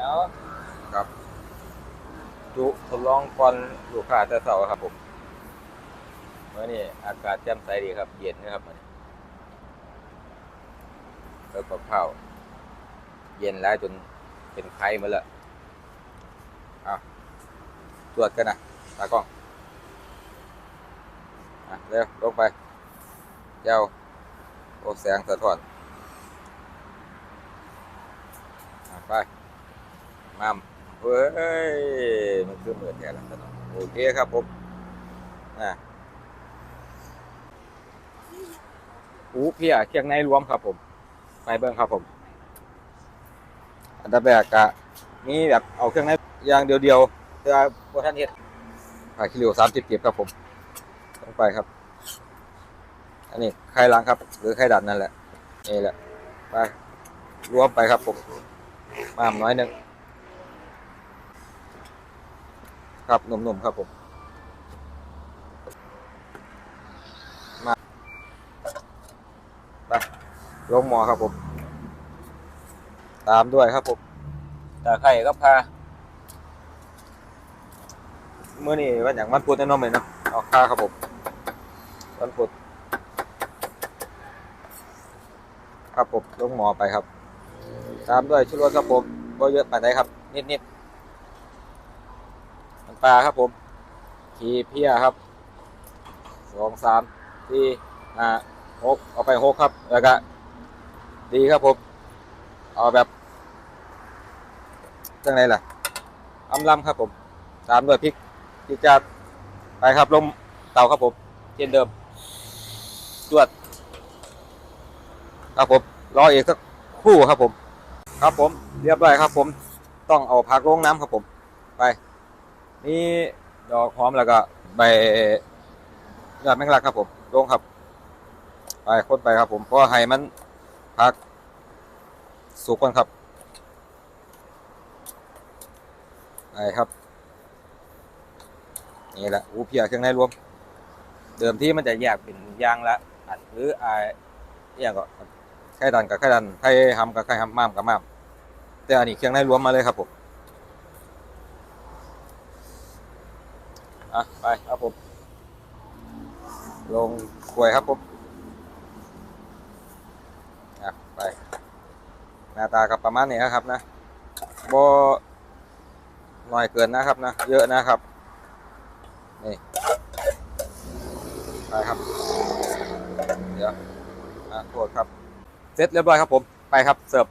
ดี๋ยวครับจุทดลองก่อนลูกค้าแต่เสาร์ครับผมเมื่อนี้อากาศแจ่มใสดีครับ เย็นนะครับแล้วกับข้าวเย็นแล้วจนเป็นไข้มาล้วอ้าวตรวจกันนะตากล้องอะเร็วลงไปเจ้าโอแสงสะท้อนไป มามเฮ้ย มันคือเหมือนแท้แล้วเนาะโอเคครับผมอ่าอูเพียเคียงในรวมครับผม ไปเบิ้งครับผม อันดับแรกกะมีแบบเอาเครื่องในอย่างเดียวๆเพื่อพวกท่านเฮ็ดผ่าคิริวสามสิบเก็บครับผมลงไปครับ อันนี้ไข่ล้างครับ หรือไข่ดันนั่นแหละนี่แหละไปรวมไปครับผมมามน้อยหนึ่ง ครับหนุ่มๆครับผม มาไปลงหมอครับผม ตามด้วยครับผมตาไข่ก็พาเมื่อนี้วันอย่างวันพุธแน่นอนเลยเนาะออกค่าครับผมวันพุธครับผมลงหมอไปครับ ตามด้วยชุดรสครับผมก็เยอะไปไหนใดครับ นิดๆ น้ำปลาครับผมขีเพียครับสองสามสี่ห้าหกเอาไปหกครับแล้วก็ดีครับผมเอาแบบจังไรล่ะอำลำครับผม ตามด้วยพริกพริกจัดไปครับลงเตาครับผมเช่นเดิมจวดครับผมรออีกสักครู่ครับผม ครับผม เรียบร้อยครับผม ต้องเอาผักลงน้ำครับผม ไป นี่ดอกหอมแล้วก็ใบยอดแมงลักครับผมลงครับไปคนไปครับผมเพราะให้มันพักสุกก่อนครับไปครับนี่แหละอูเพียเครื่องในรวม เดิมที่มันจะแยกเป็นยางละอันหรือไอ้ย่างก็ไข่ดันกับไข่ดันไข่หำกับไข่หำม้ามกับม้ามแต่อันนี้เครื่องในรวมมาเลยครับผม อะไปครับผม ลงกล้วยครับผมอะไป หน้าตากับประมาณนี้นะครับนะบ่น้อยเกินนะครับนะ เยอะนะครับ นี่ ไปครับ เดี๋ยวอะโทษครับ เสร็จเรียบร้อยครับผม ไปครับ เสิร์ฟ